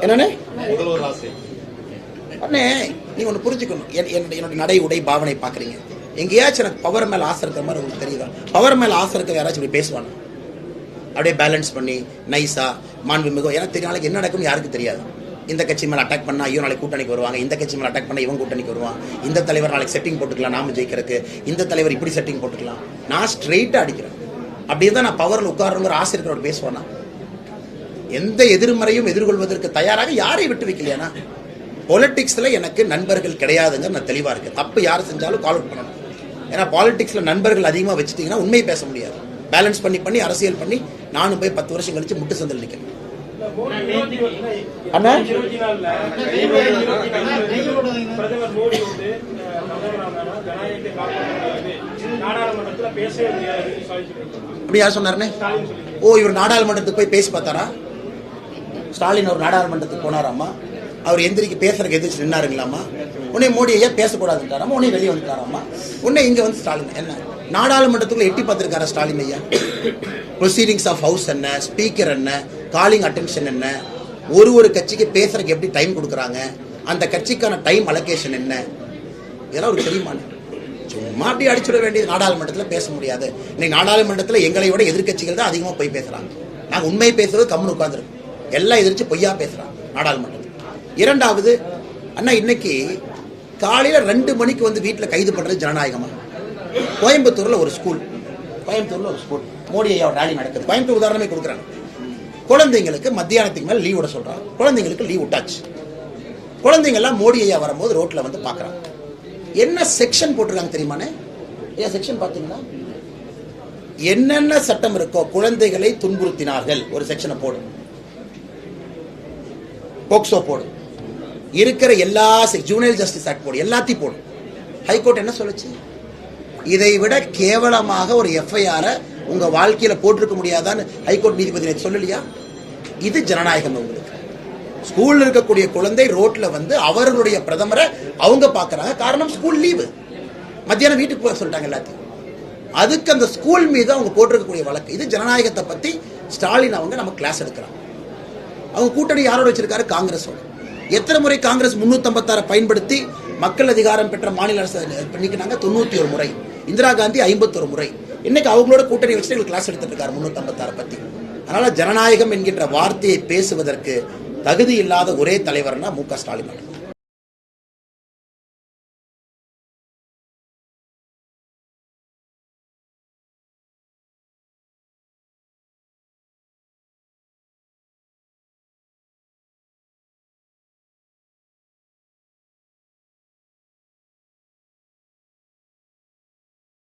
என்னண்ணே? அண்ணே நீ ஒன்று புரிஞ்சுக்கணும். என் என்- என்னோட நடை உடை பாவனை பார்க்குறீங்க. எங்கேயாச்சும் எனக்கு பவர் மேலே ஆசை இருக்கிற மாதிரி உங்களுக்கு தெரியுதா? பவர் மேலே ஆசை இருக்கிற யாராச்சும் இப்படி பேசுவாங்க அப்படியே பேலன்ஸ் பண்ணி நைஸா மாண்புமிகு. எனக்கு தெரியும் நாளைக்கு என்ன நடக்கும்னு யாருக்கும் தெரியாது. இந்த கட்சி மேலே அட்டாக் பண்ணா ஐயோ நாளைக்கு கூட்டணிக்கு வருவாங்க. இந்த கட்சி மேலே அட்டாக் பண்ணா இவன் கூட்டணிக்கு வருவான் இந்த தலைவர் நாளைக்கு செட்டிங் போட்டுக்கலாம் நாம ஜெயிக்கிறதுக்கு. இந்த தலைவர் இப்படி செட்டிங் போட்டுக்கலாம். நான் ஸ்ட்ரெயிட்டாக அடிக்கிறேன். அப்படி இருந்தால் நான் பவரில் உட்காரணுங்கிற ஆசை இருக்கிறவர் பேசுவானா? எந்த எதிர்மறையும் எதிர்கொள்வதற்கு தயாராக யாரை விட்டு வைக்கலையானா? பொலிட்டிக்ஸில் எனக்கு நண்பர்கள் கிடையாதுங்க நான் தெளிவாக இருக்கேன். தப்பு யார் செஞ்சாலும் கால் அவுட் பண்ணணும். ஏன்னா பாலிட்டிக்ஸில் நண்பர்கள் அதிகமாக வச்சுட்டீங்கன்னா உண்மையை பேச முடியாது. பேலன்ஸ் பண்ணி பண்ணி அரசியல் பண்ணி நானும் போய் பத்து வருஷம் கழிச்சு முட்டு சந்தில் நிற்கிறேன். அண்ணா? அப்படி யார் சொன்னாருன்னு ஓ இவர் நாடாளுமன்றத்துக்கு போய் பேசி பார்த்தாரா? ஸ்டாலின் ஒரு நாடாளுமன்றத்துக்கு போனாராமா அவர் எந்திரிக்கு பேசுறதுக்கு எதிர்த்து நின்னாருங்களாமா உடனே மோடி ஐயா பேசக்கூடாதுன்றாராமா உடனே வெளியே வந்துட்டாராமா உடனே இங்க வந்து ஸ்டாலின் என்ன? நாடாளுமன்றத்துக்குள்ள எட்டி பார்த்துருக்காரா ஸ்டாலின் ஐயா? ப்ரொசீடிங்ஸ் ஆஃப் ஹவுஸ் என்ன? ஸ்பீக்கர் என்ன? காலிங் அட்டென்ஷன் என்ன? ஒரு ஒரு கட்சிக்கு பேசுறதுக்கு எப்படி டைம் கொடுக்குறாங்க? அந்த கட்சிக்கான டைம் அலோகேஷன் என்ன? இதெல்லாம் ஒரு தெரியுமான சும்மா அப்படி அடிச்சுட வேண்டியது நாடாளுமன்றத்தில் பேச முடியாது. இன்னைக்கு நாடாளுமன்றத்தில் எங்களை விட எதிர்க்கட்சிகள் தான் அதிகமாக போய் பேசுகிறாங்க நாங்கள் உண்மையை பேசுறது கம்முன்னு உட்காந்துருக்கோம் எல்லாம் எதிர்த்து பொய்யா பேசுறாங்க நாடாளுமன்றத்தில் இரண்டாவது அண்ணா இன்னைக்கு காலையில ரெண்டு மணிக்கு வந்து வீட்டில் கைது பண்றது ஜனநாயகமா? கோயம்புத்தூர்ல ஒரு ஸ்கூல் கோயம்புத்தூர்ல ஒரு ஸ்கூல் மோடி ஐயா ரேலி நடக்குது. கோயம்புத்தூர் உதாரணமே கொடுக்குறாங்க. குழந்தைங்களுக்கு மத்தியானத்துக்கு மேல லீவ் விட சொல்றாங்க. குழந்தைங்களுக்கு லீவ் விட்டாச்சு. குழந்தைங்க எல்லாம் மோடி ஐயா வரும்போது ரோட்ல வந்து பார்க்கறாங்க என்ன செக்ஷன் போட்டிருக்காங்க தெரியுமானே ஐயா செக்ஷன் பார்த்தீங்கன்னா என்னென்ன சட்டம் இருக்கோ குழந்தைகளை துன்புறுத்தினார்கள். ஒரு செக்ஷனை போடு. போக்சோ போடும் இருக்கிற எல்லா ஜூனியர் ஜஸ்டிஸ் ஆக்ட் போடும் எல்லாத்தையும் போடும் ஹைகோர்ட் என்ன சொல்லுச்சு? இதை விட கேவலமாக ஒரு எஃப்ஐஆரை உங்க வாழ்க்கையில போட்டிருக்க முடியாதான்னு ஹைகோர்ட் நீதிபதி சொல்லலையா? இது ஜனநாயகம் உங்களுக்கு. ஸ்கூல்ல இருக்கக்கூடிய குழந்தை ரோட்ல வந்து அவர்களுடைய பிரதமரை அவங்க பார்க்குறாங்க. காரணம் ஸ்கூல் லீவு மத்தியானம் வீட்டுக்கு போக சொல்லிட்டாங்க எல்லாத்தையும். அதுக்கு அந்த ஸ்கூல் மீது அவங்க போட்டிருக்கக்கூடிய வழக்கு. இது ஜனநாயகத்தை பத்தி ஸ்டாலின் அவங்க நம்ம கிளாஸ் எடுக்கிறாங்க. அவங்க கூட்டணி யாரோட வச்சிருக்காரு? காங்கிரஸோட. எத்தனை முறை காங்கிரஸ் 356 பயன்படுத்தி மக்கள் அதிகாரம் பெற்ற மாநில அரசு பண்ணிக்கினாங்க தொண்ணூத்தி ஒரு முறை. இந்திரா காந்தி ஐம்பத்தொரு முறை. இன்னைக்கு அவங்களோட கூட்டணி வச்சுட்டு எங்களுக்கு கிளாஸ் எடுத்துட்டு இருக்காரு 356 பத்தி. அதனால ஜனநாயகம் என்கின்ற வார்த்தையை பேசுவதற்கு தகுதி இல்லாத ஒரே தலைவர்னா மு க ஸ்டாலின். மட்டும்